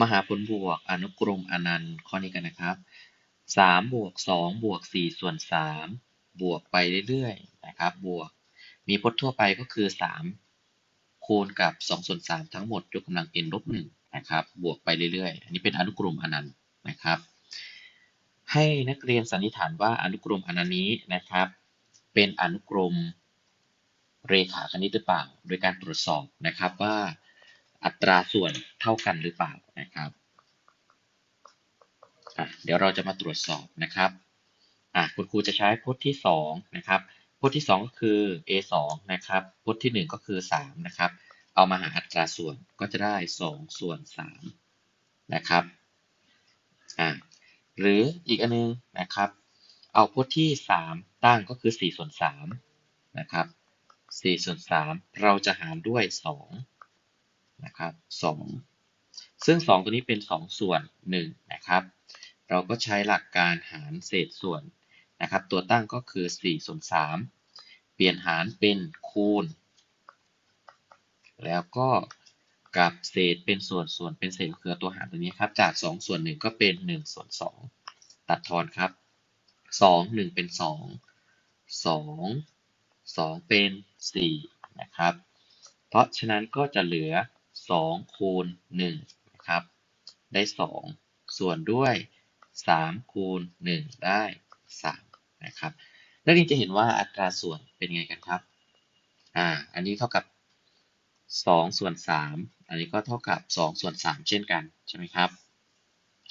มาหาผลบวกอนุกรมอนันต์ข้อนี้กันนะครับสามบวกสองบวกสี่ส่วนสามบวกไปเรื่อยๆนะครับบวก มีพจน์ทั่วไปก็คือสามคูณกับสองส่วนสามทั้งหมดยกกำลัง n ลบหนึ่งนะครับบวกไปเรื่อยๆ อันนี้เป็นอนุกรมอนันต์นะครับ ให้นักเรียนสันนิษฐานว่าอนุกรมอนันต์นี้นะครับ เป็นอนุกรมเรขาคณิตหรือเปล่า โดยการตรวจสอบนะครับว่า อัตราส่วนเท่ากันหรือเปล่านะครับเดี๋ยวเราจะมาตรวจสอบนะครับคุณครูจะใช้พจน์ที่2นะครับพจน์ที่ 2 ก็คือ a 2นะครับพจน์ที่ 1 ก็คือ3นะครับ เอามาหาอัตราส่วนก็จะได้ 2 ส่วน3นะครับอ่าหรืออีกอันนึงนะครับ เอาพจน์ที่ 3 ตั้งก็คือ 4 ส่วน3นะครับ4ส่วน3เราจะหารด้วย 2 นะครับ2ซึ่ง 2 ตัวนี้เป็น 2 ส่วน1นะครับ เราก็ใช้หลักการหารเศษส่วนนะครับ ตัวตั้งก็คือ4ส่วน3เปลี่ยนหารเป็นคูณ แล้วก็กับเศษเป็นส่วนส่วนเป็นเศษก็คือตัวหารตัวนี้ครับ จาก 2 ส่วน 1 ก็เป็น 1 ส่วน 2 ตัดทอนครับ 2 1 เป็น 2 2 2 เป็น 4 นะครับ เพราะฉะนั้นก็จะเหลือ 2 คูณ1นะครับได้ 2 ส่วนด้วย 3 คูณ 1 ได้ 3 นะครับนักเรียนจะเห็นว่าอัตราส่วนเป็นไงกันครับอ่าอันนี้เท่ากับ 2 ส่วน 3 อันนี้ก็เท่ากับ 2 ส่วน 3 เช่นกันใช่ไหมครับ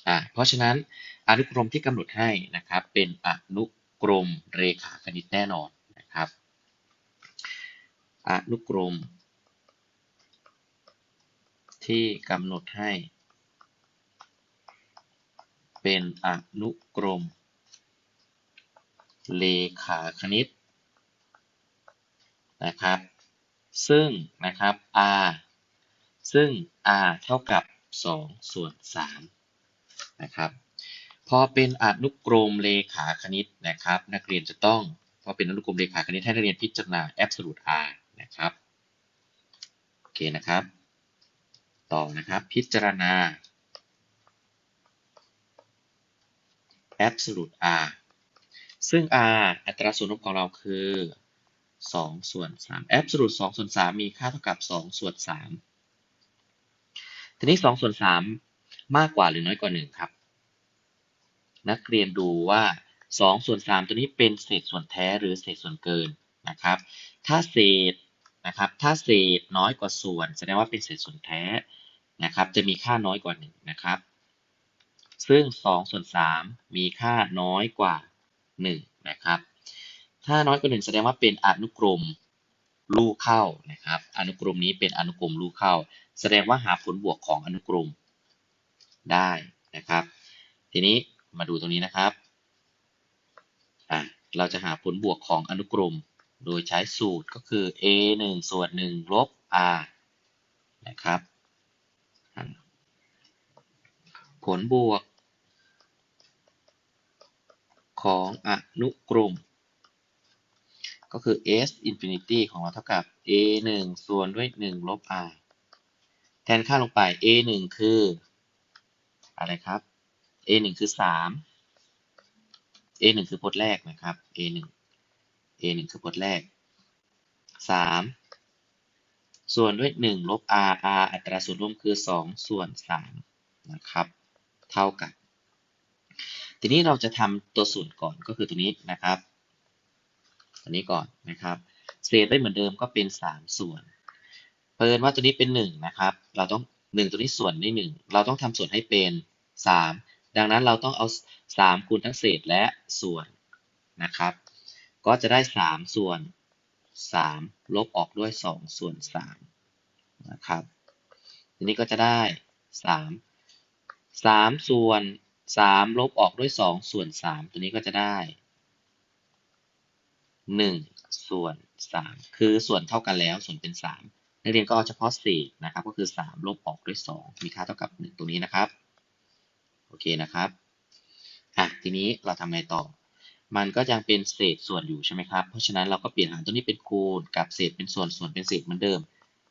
อ่าเพราะฉะนั้นอนุกรมที่กำหนดให้นะครับเป็นอนุกรมเรขาคณิตแน่นอนนะครับอนุกรม ที่กำหนดให้ เป็นอนุกรม เลขาคณิตนะครับ ซึ่งนะครับ r ซึ่ง r เท่ากับ 2 ส่วน 3 นะครับ พอเป็นอนุกรมเลขาคณิตนะครับ นักเรียนจะต้อง พอเป็นอนุกรมเลขาคณิตให้นักเรียนพิจารณา absolute r นะครับ โอเคนะครับ ต่อนะครับ พิจารณา absolute r ซึ่ง r อัตราส่วนลบของเราคือ 2 ส่วน 3 absolute 2ส่วน 3 มีค่าเท่ากับ 2 ส่วน 3 ทีนี้ 2 ส่วน 3 มากกว่าหรือน้อยกว่า 1 ครับ นักเรียนดูว่า 2 ส่วน 3 ตัวนี้เป็นเศษส่วนแท้หรือเศษส่วนเกินนะครับ ถ้าเศษนะครับ ถ้าเศษน้อยกว่าส่วน แสดงว่าเป็นเศษส่วนแท้ นะครับจะมีค่าน้อยกว่า1นะครับ ซึ่ง2ส่วน3มีค่าน้อยกว่า 1 นะครับ ถ้าน้อยกว่า 1 แสดงว่าเป็นอนุกรมลูกเข้านะครับ อนุกรมนี้เป็นอนุกรมลูกเข้า แสดงว่าหาผลบวกของอนุกรมได้นะครับ ทีนี้มาดูตรงนี้นะครับอะเราจะหาผลบวกของอนุกรม โดยใช้สูตรก็คือ a 1ส่วน1ลบ r นะครับ ผลบวก ของอนุกรมก็คือ s infinity ของเราเท่ากับ a 1ส่วนด้วย 1 ลบ r แทนค่าลงไป a 1คือ อะไรครับ a 1คือ 3 a 1คือพจน์แรกนะครับ a 1 a 1คือพจน์แรก 3 ส่วนด้วย 1 ลบ r r อัตราส่วนร่วมคือ 2 ส่วน 3 นะครับ เท่ากับทีนี้เราจะทำตัวส่วนก่อนก็คือตัวนี้นะครับตัวนี้ก่อนนะครับเศษได้เหมือนเดิมก็เป็น 3 ส่วน เพิ่นว่าตัวนี้เป็น 1 นะครับ เราต้อง 1 ตัวนี้ส่วนได้1เราต้องทำส่วนให้เป็น 3 ดังนั้นเราต้องเอา 3 คูณทั้งเศษและส่วนนะครับ ก็จะได้ 3 ส่วน 3 ลบออกด้วย 2 ส่วน3นะครับ ทีนี้ก็จะได้ 3 3ส่วนสามลบออกด้วยสองส่วนสามตัวนี้ก็จะได้หนึ่งส่วนสามคือส่วนเท่ากันแล้วส่วนเป็นสามนักเรียนก็เอาเฉพาะเศษนะครับ ก็คือสามลบออกด้วยสองมีค่าเท่ากับหนึ่งตัวนี้นะครับโอเคนะครับอะทีนี้เราทำไงต่อ มันก็ยังเป็นเศษส่วนอยู่ใช่ไหมครับ เพราะฉะนั้นเราก็เปลี่ยนหารตัวนี้เป็นคูณกับเศษเป็นส่วนส่วนเป็นเศษเหมือนเดิม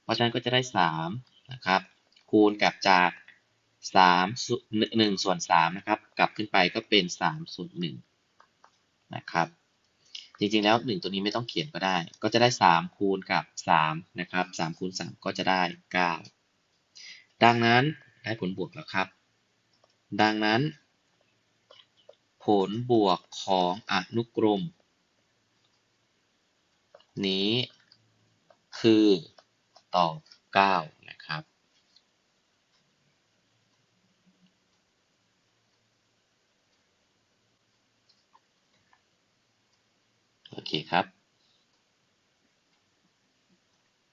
เพราะฉะนั้นก็จะได้3นะครับคูณกับจาก สามส่วนหนึ่งส่วนสามนะครับ กลับขึ้นไปก็เป็นสามส่วนหนึ่งนะครับ จริงๆแล้วหนึ่งตัวนี้ไม่ต้องเขียนก็ได้ ก็จะได้สามคูณกับสามนะครับสามคูณสามก็จะได้เก้าดังนั้นได้ผลบวกแล้วครับ ดังนั้น ผลบวกของอนุกรม นี้คือตอบ9นะครับ โอ เคครับ